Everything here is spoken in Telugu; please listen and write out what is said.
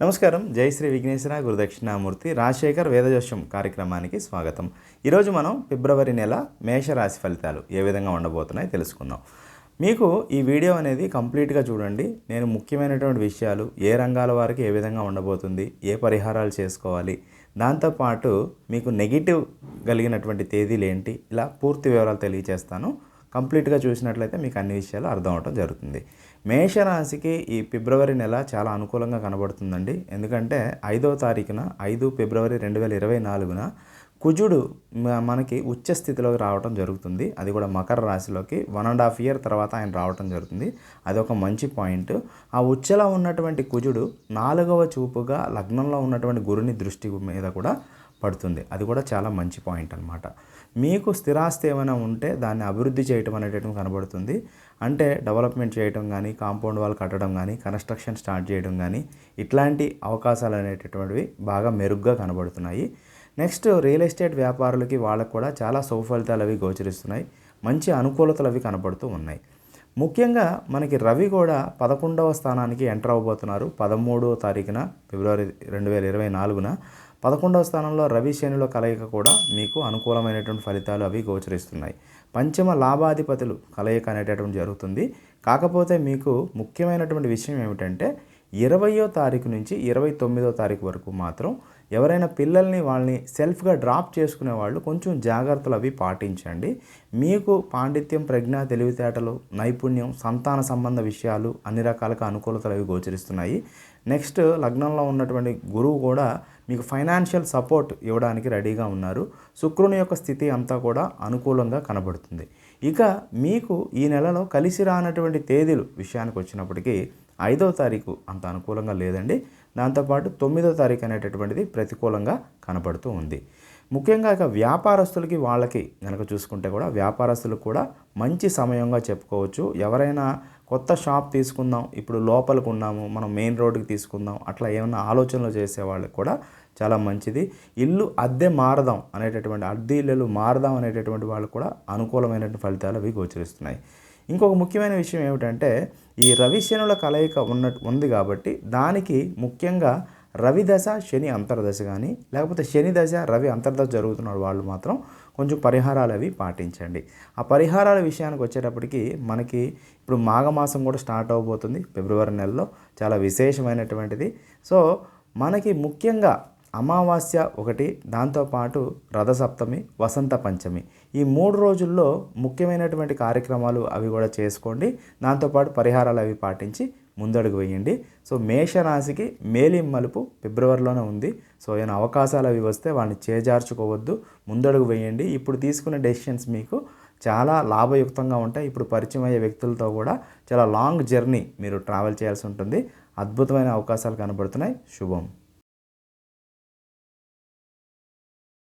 నమస్కారం. జై శ్రీ విఘ్నేశ్వర గురుదక్షిణామూర్తి రాజశేఖర్ వేదజోషం కార్యక్రమానికి స్వాగతం. ఈరోజు మనం ఫిబ్రవరి నెల మేషరాశి ఫలితాలు ఏ విధంగా ఉండబోతున్నాయి తెలుసుకుందాం. మీకు ఈ వీడియో అనేది కంప్లీట్గా చూడండి. నేను ముఖ్యమైనటువంటి విషయాలు ఏ రంగాల వారికి ఏ విధంగా ఉండబోతుంది ఏ పరిహారాలు చేసుకోవాలి దాంతోపాటు మీకు నెగిటివ్ కలిగినటువంటి తేదీలు ఏంటి ఇలా పూర్తి వివరాలు తెలియజేస్తాను కంప్లీట్గా చూసినట్లయితే మీకు అన్ని విషయాలు అర్థం అవటం జరుగుతుంది. మేషరాశికి ఈ ఫిబ్రవరి నెల చాలా అనుకూలంగా కనబడుతుందండి. ఎందుకంటే ఐదో తారీఖున ఐదు ఫిబ్రవరి రెండు వేల ఇరవై నాలుగున కుజుడు మనకి ఉచ్చ స్థితిలోకి రావటం జరుగుతుంది. అది కూడా మకర రాశిలోకి వన్ అండ్ హాఫ్ ఇయర్ తర్వాత ఆయన రావటం జరుగుతుంది. అది ఒక మంచి పాయింట్. ఆ ఉచ్చలో ఉన్నటువంటి కుజుడు నాలుగవ చూపుగా లగ్నంలో ఉన్నటువంటి గురుని దృష్టి మీద కూడా పడుతుంది. అది కూడా చాలా మంచి పాయింట్ అనమాట మీకు స్థిరాస్తి ఏమైనా ఉంటే దాన్ని అభివృద్ధి చేయటం అనేటటువంటి కనబడుతుంది. అంటే డెవలప్మెంట్ చేయటం కానీ కాంపౌండ్ వాల్ కట్టడం కానీ కన్స్ట్రక్షన్ స్టార్ట్ చేయడం కానీ ఇట్లాంటి అవకాశాలు అనేటటువంటివి బాగా మెరుగ్గా కనబడుతున్నాయి. నెక్స్ట్ రియల్ ఎస్టేట్ వ్యాపారులకి వాళ్ళకు కూడా చాలా సుఫలితాలు అవి గోచరిస్తున్నాయి. మంచి అనుకూలతలు అవి కనబడుతూ ఉన్నాయి. ముఖ్యంగా మనకి రవి కూడా పదకొండవ స్థానానికి ఎంటర్ అవ్వబోతున్నారు. పదమూడవ తారీఖున ఫిబ్రవరి రెండు వేల ఇరవై నాలుగున. పదకొండవ స్థానంలో రవి శనిలో కలయిక కూడా మీకు అనుకూలమైనటువంటి ఫలితాలు అవి గోచరిస్తున్నాయి. పంచమ లాభాధిపతులు కలయిక అనేటటువంటి జరుగుతుంది. కాకపోతే మీకు ముఖ్యమైనటువంటి విషయం ఏమిటంటే ఇరవయో తారీఖు నుంచి ఇరవై తొమ్మిదో తారీఖు వరకు మాత్రం ఎవరైనా పిల్లల్ని వాళ్ళని సెల్ఫ్గా డ్రాప్ చేసుకునే వాళ్ళు కొంచెం జాగ్రత్తలు అవి పాటించండి. మీకు పాండిత్యం ప్రజ్ఞ తెలివితేటలు నైపుణ్యం సంతాన సంబంధ విషయాలు అన్ని రకాలుగా అనుకూలతలు అవి గోచరిస్తున్నాయి. నెక్స్ట్ లగ్నంలో ఉన్నటువంటి గురువు కూడా మీకు ఫైనాన్షియల్ సపోర్ట్ ఇవ్వడానికి రెడీగా ఉన్నారు. శుక్రుని యొక్క స్థితి అంతా కూడా అనుకూలంగా కనబడుతుంది. ఇక మీకు ఈ నెలలో కలిసి రానటువంటి తేదీలు విషయానికి వచ్చినప్పటికీ ఐదవ తారీఖు అంత అనుకూలంగా లేదండి. దాంతోపాటు తొమ్మిదో తారీఖు అనేటటువంటిది ప్రతికూలంగా కనబడుతూ ఉంది. ముఖ్యంగా ఇక వ్యాపారస్తులకి వాళ్ళకి కనుక చూసుకుంటే కూడా వ్యాపారస్తులకు కూడా మంచి సమయంగా చెప్పుకోవచ్చు. ఎవరైనా కొత్త షాప్ తీసుకుందాం ఇప్పుడు లోపలికి ఉన్నాము మనం మెయిన్ రోడ్డుకి తీసుకుందాం అట్లా ఏమైనా ఆలోచనలు చేసే వాళ్ళకి కూడా చాలా మంచిది. ఇల్లు అద్దె మారదాం అనేటటువంటి అద్దె ఇల్లు మారదాం అనేటటువంటి వాళ్ళు కూడా అనుకూలమైనటువంటి ఫలితాలు అవి గోచరిస్తున్నాయి. ఇంకొక ముఖ్యమైన విషయం ఏమిటంటే ఈ రవి శనుల కలయిక ఉన్న ఉంది కాబట్టి దానికి ముఖ్యంగా రవి దశ శని అంతర్దశ కానీ లేకపోతే శని దశ రవి అంతర్దశ జరుగుతున్న వాళ్ళు మాత్రం కొంచెం పరిహారాలు అవి పాటించండి. ఆ పరిహారాల విషయానికి వచ్చేటప్పటికి మనకి ఇప్పుడు మాఘమాసం కూడా స్టార్ట్ అవబోతుంది ఫిబ్రవరి నెలలో చాలా విశేషమైనటువంటిది. సో మనకి ముఖ్యంగా అమావాస్య ఒకటి దాంతోపాటు రథసప్తమి వసంత పంచమి. ఈ మూడు రోజుల్లో ముఖ్యమైనటువంటి కార్యక్రమాలు అవి కూడా చేసుకోండి దాంతోపాటు పరిహారాలు అవి పాటించి ముందడుగు వేయండి. సో మేషరాశికి మేలిం మలుపు ఫిబ్రవరిలోనే ఉంది. సో ఏమైనా అవకాశాలు అవి వస్తే వాడిని చేజార్చుకోవద్దు. ముందడుగు వేయండి. ఇప్పుడు తీసుకునే డెసిషన్స్ మీకు చాలా లాభయుక్తంగా ఉంటాయి. ఇప్పుడు పరిచయం అయ్యే వ్యక్తులతో కూడా చాలా లాంగ్ జర్నీ మీరు ట్రావెల్ చేయాల్సి ఉంటుంది. అద్భుతమైన అవకాశాలు కనబడుతున్నాయి. శుభం.